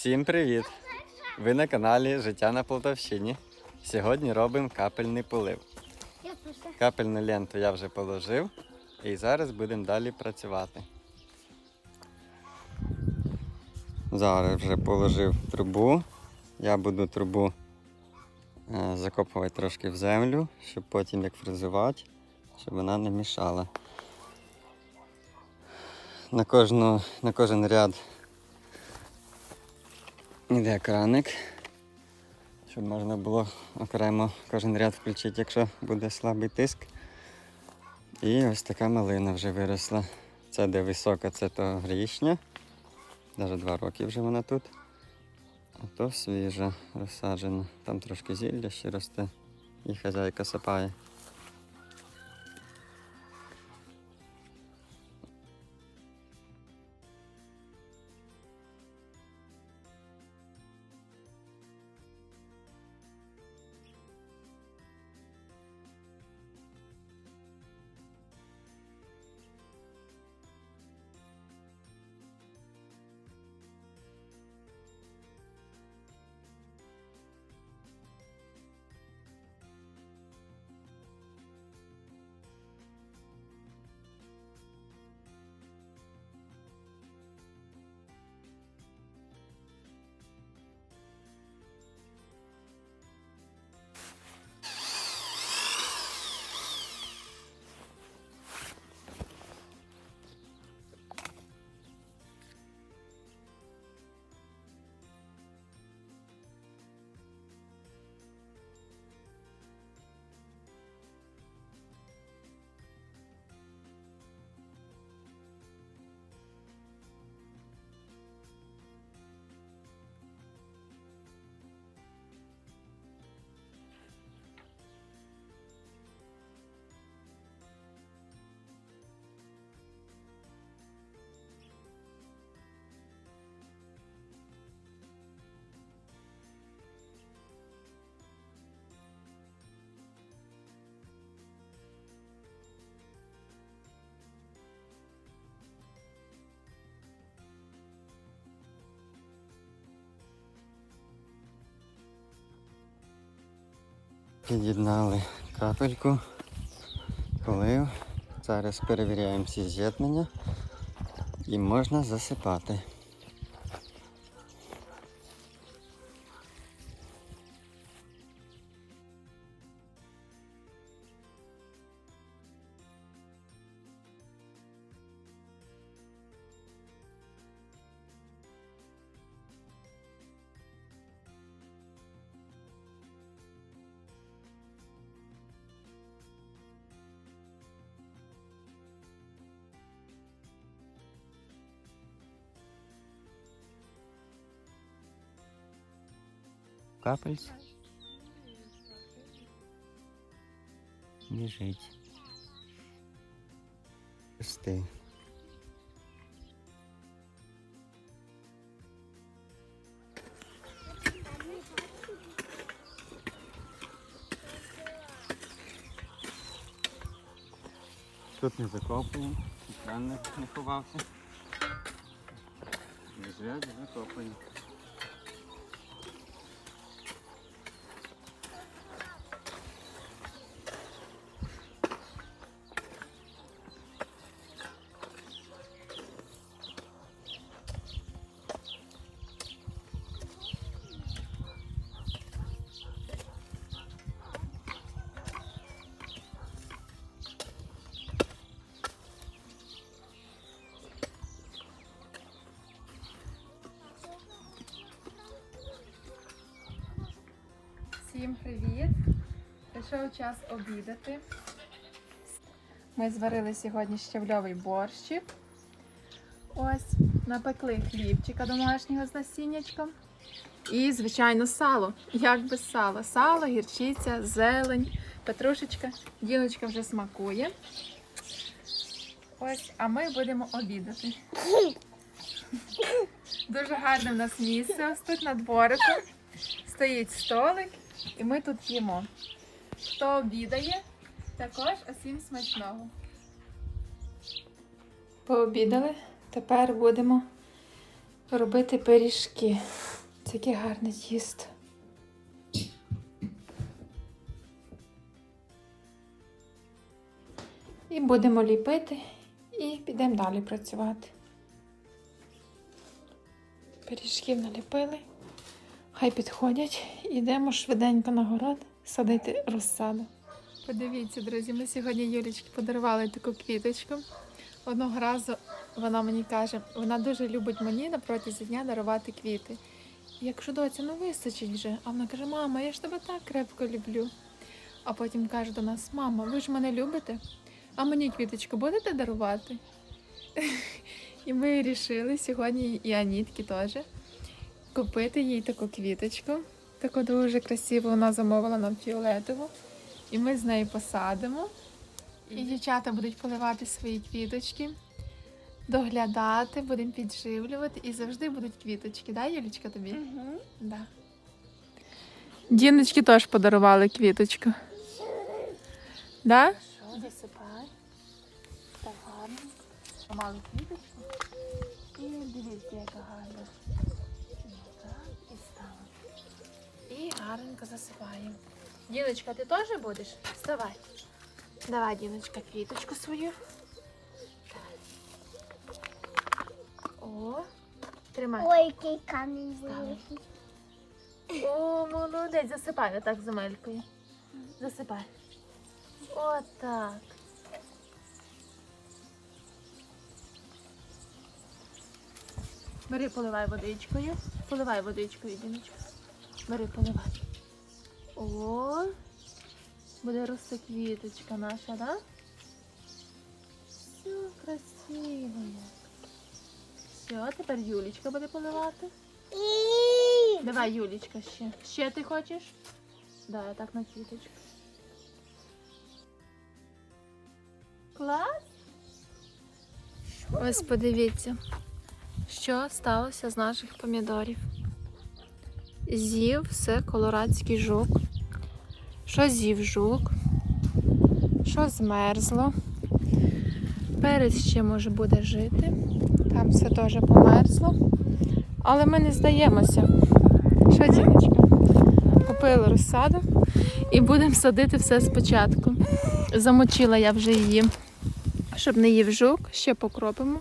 Всім привіт! Ви на каналі Життя на Полтавщині. Сьогодні робимо капельний полив. Капельну ленту я вже положив і зараз будемо далі працювати. Зараз вже положив трубу. Я буду трубу е, закопувати трошки в землю, щоб потім як фрезувати, щоб вона не мішала. На, кожну, на кожен ряд йде краник, щоб можна було окремо кожен ряд включити, якщо буде слабий тиск. І ось така малина вже виросла. Це де висока, це то грішня. Навіть два роки вже вона тут. А то свіжа, розсаджена. Там трошки зілля ще росте. І хазяйка сапає. Під'єднали капельку, полив. Зараз перевіряємо всі з'єднання і можна засипати. Капельць. Біжить. Пусти. Тут не закопуємо, екран не ховався. Біжать, закопуємо. Всім привіт! Прийшов час обідати. Ми зварили сьогодні щавльовий борщик. Ось, напекли хлібчика домашнього з насіннячком. І, звичайно, сало. Як без сала? Сало, гірчиця, зелень, петрушечка. Діночка вже смакує. Ось, а ми будемо обідати. Дуже гарне в нас місце. Ось тут на дворику. Стоїть столик, і ми тут їмо. Хто обідає, також усім смачного. Пообідали. Тепер будемо робити пиріжки. Подивіться, яке гарне тісто. І будемо ліпити і підемо далі працювати. Пиріжків наліпили, хай підходять. Ідемо швиденько на город садити розсаду. Подивіться, друзі, ми сьогодні Юлічці подарували таку квіточку. Одного разу вона мені каже, вона дуже любить мені на протязі дня дарувати квіти. Я кажу, доця, ну вистачить вже. А вона каже, мама, я ж тебе так крепко люблю. А потім каже до нас, мама, ви ж мене любите? А мені квіточку будете дарувати? І ми вирішили сьогодні і Анітки теж купити їй таку квіточку. Таку дуже красиву вона замовила нам фіолетову. І ми з нею посадимо. І дівчата будуть поливати свої квіточки, доглядати, будемо підживлювати і завжди будуть квіточки, да, Юлічка, тобі? Угу. Да. Діночки теж подарували квіточку. Да? Що, засипай. Гарно. Помалу квіточку. І дивіться, яка гарна. І гарненько засипаємо. Діночка, ти теж будеш? Вставай. Давай, Діночка, квіточку свою. О, тримай. Ой, який камінь великий. О, молодець, засипай отак земелькою. Засипай. Отак. Бери, поливай водичкою. Поливай водичкою, Діночка. Бери, поливай. О, буде рости квіточка наша, да? Все красиво. Все, тепер Юлічка буде поливати. Давай, Юлічка, ще. Ще ти хочеш? Да, я так на квіточку. Клас. Ось подивіться, що сталося з наших помідорів. З'їв все колорадський жук. Що з'їв жук? Що змерзло? Перець ще може буде жити. Там все теж померзло. Але ми не здаємося. Що, діночка? Купили розсаду і будемо садити все спочатку. Замочила я вже її, щоб не їв жук, ще покропимо.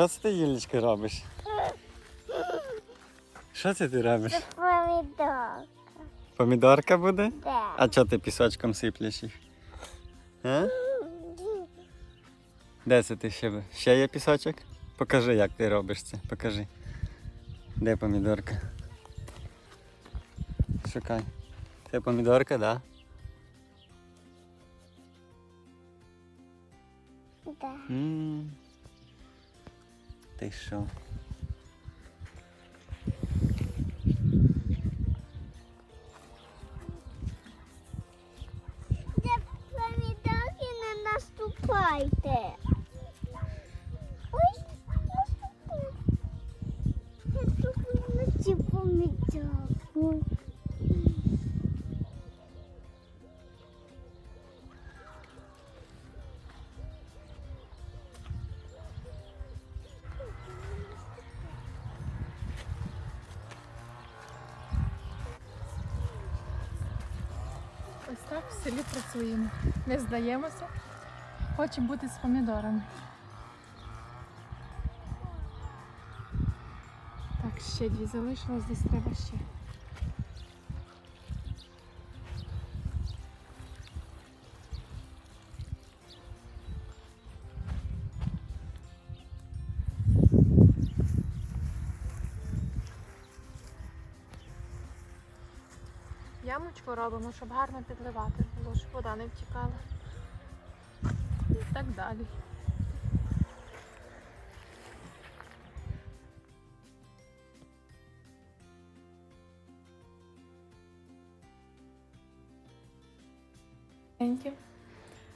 Що це ти, Юлічка, робиш? Що це ти робиш? це помідор. Помідорка буде? Да. А чого ти пісочком сиплеш їх? А? Де це ти ще? Ще є пісочок? Покажи, як ти робиш це. Покажи. Де помідорка? Шукай. Це помідорка, так? Да? Да. М. Ти що? Селі працюємо. Не здаємося. Хочемо бути з помідорами. Так, ще дві залишилось, десь треба ще. Ямочку робимо, щоб гарно підливати було, щоб вода не втікала. І так далі.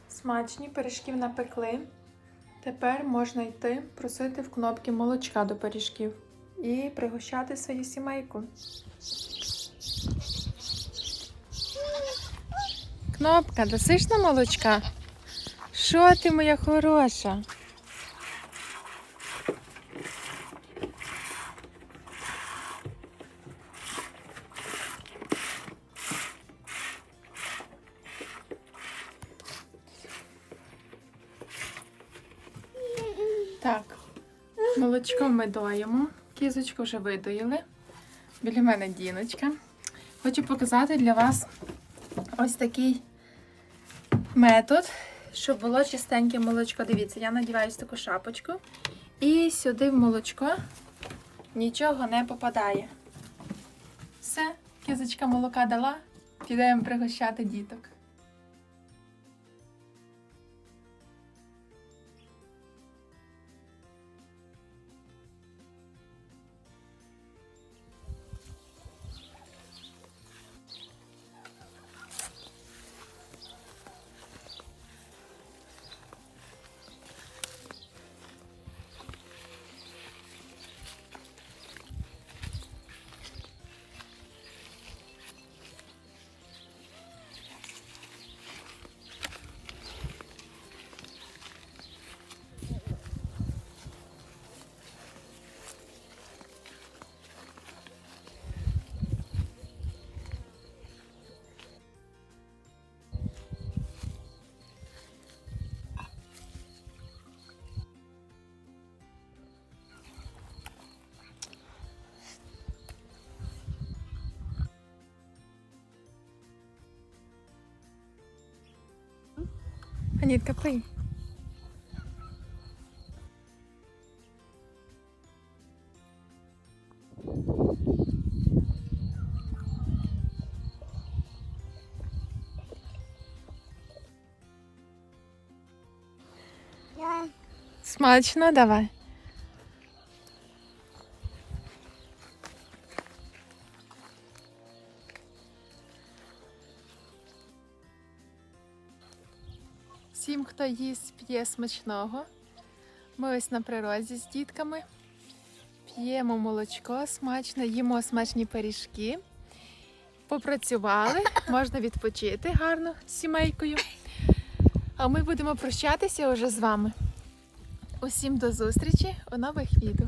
Смачні пиріжків напекли. Тепер можна йти просити в кнопки молочка до пиріжків і пригощати свою сімейку. Кнопка, досиш на молочка? Що ти, моя хороша? Так, молочко ми доїмо. Кізочку вже видоїли. Біля мене діночка. Хочу показати для вас ось такий метод, щоб було чистеньке молочко. Дивіться, я надіваюсь таку шапочку. І сюди в молочко нічого не попадає. Все, кізочка молока дала, підемо пригощати діток. Анітка, пий. Смачно, давай. Всім, хто їсть, п'є смачного. Ми ось на природі з дітками. П'ємо молочко смачно, їмо смачні пиріжки. Попрацювали, можна відпочити гарно з сімейкою. А ми будемо прощатися уже з вами. Усім до зустрічі у нових відео.